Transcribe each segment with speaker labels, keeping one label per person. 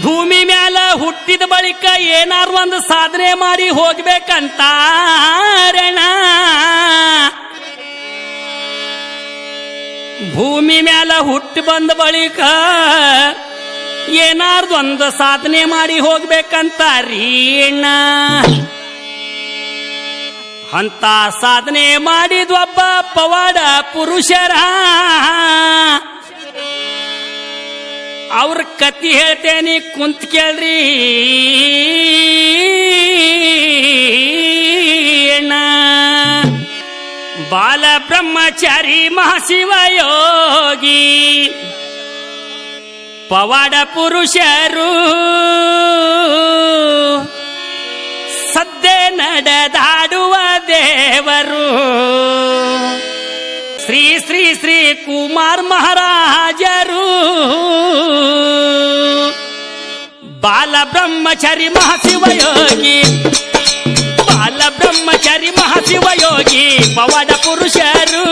Speaker 1: ಭೂಮಿ ಮ್ಯಾಲ ಹುಟ್ಟಿದ ಬಳಿಕ ಏನಾರು ಒಂದು ಸಾಧನೆ ಮಾಡಿ ಹೋಗ್ಬೇಕಂತ ಭೂಮಿ ಮ್ಯಾಲ ಹುಟ್ಟಿ ಬಂದ ಬಳಿಕ ಏನಾರ್ದು ಸಾಧನೆ ಮಾಡಿ ಹೋಗ್ಬೇಕಂತ ರೀಣ ಅಂತ ಸಾಧನೆ ಮಾಡಿದ್ವಬ್ಬ ಪವಾಡ ಪುರುಷರ. ಅವ್ರ ಕತಿ ಹೇಳ್ತೇನೆ ಕುಂತ್ ಕೇಳ್ರಿ. ಅಣ್ಣ. ಬಾಲ ಬ್ರಹ್ಮಚಾರಿ ಮಹಾಶಿವಯೋಗಿ. ಪವಾಡ ಪುರುಷರು శ్రీ శ్రీ శ్రీ కుమార్ మహారాజరు. బాల బ్రహ్మచరి మహాశివయోగి బాల బ్రహ్మచరి మహాశివయోగి పవడ పురుషరు.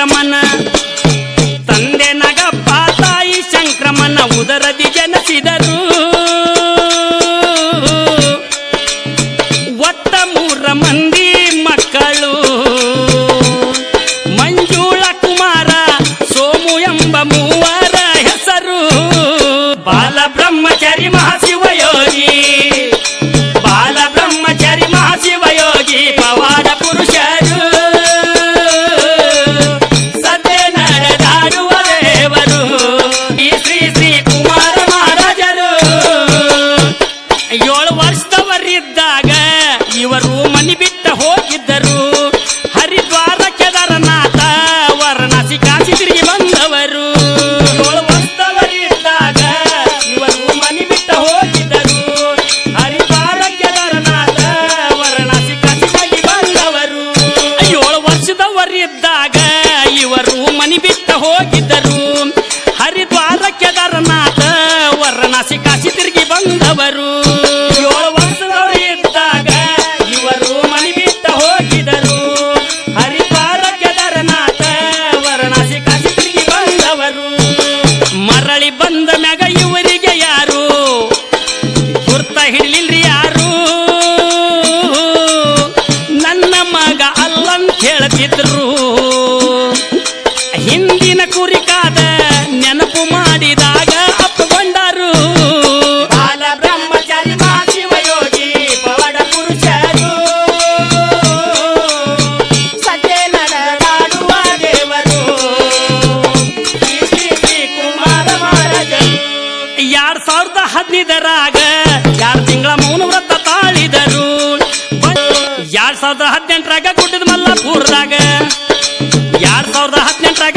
Speaker 1: Sacramana. ವರ್ಷದವರಿದ್ದಾಗ ಇವರು ಮನಿ ಬಿಟ್ಟ ಹೋಗಿದ್ದರು. ಹರಿದ್ವಾರ ಕೇದಾರನಾಥ ವಾರಣಾಸಿ ಕಾಶಿ ತಿರುಗಿ ಬಂದವರು. ವರ್ಷದವರಿದ್ದಾಗ ಇವರು ಮನಿ ಬಿಟ್ಟ ಹೋಗಿದ್ದರು. ಹರಿದ್ವಾರ ಕೇದಾರನಾಥ ವಾರಣಾಸಿ ಕಾಶಿ ತಿರುಗಿ ಬಂದವರು. ಏಳು ವರ್ಷದವರಿದ್ದಾಗ ಇವರು ಮನಿ ಬಿಟ್ಟ ಹೋಗಿದ್ದರು. ಹರಿದ್ವಾರ ಕೇದಾರನಾಥ ವಾರಣಾಸಿ ಕಾಶಿ ತಿರುಗಿ ಬಂದವರು. ಸಾವಿರದ ಹದಿನೈದರಾಗ ಯಾರು ತಿಂಗಳ ಮೌನ ವ್ರತ ತಾಳಿದರು? ಎರಡ್ ಸಾವಿರದ ಹದಿನೆಂಟರಾಗ ಗುಡ್ಡದ ಮಲ್ಲಪುರದಾಗ? ಎರಡ್ ಸಾವಿರದ ಹದಿನೆಂಟರಾಗ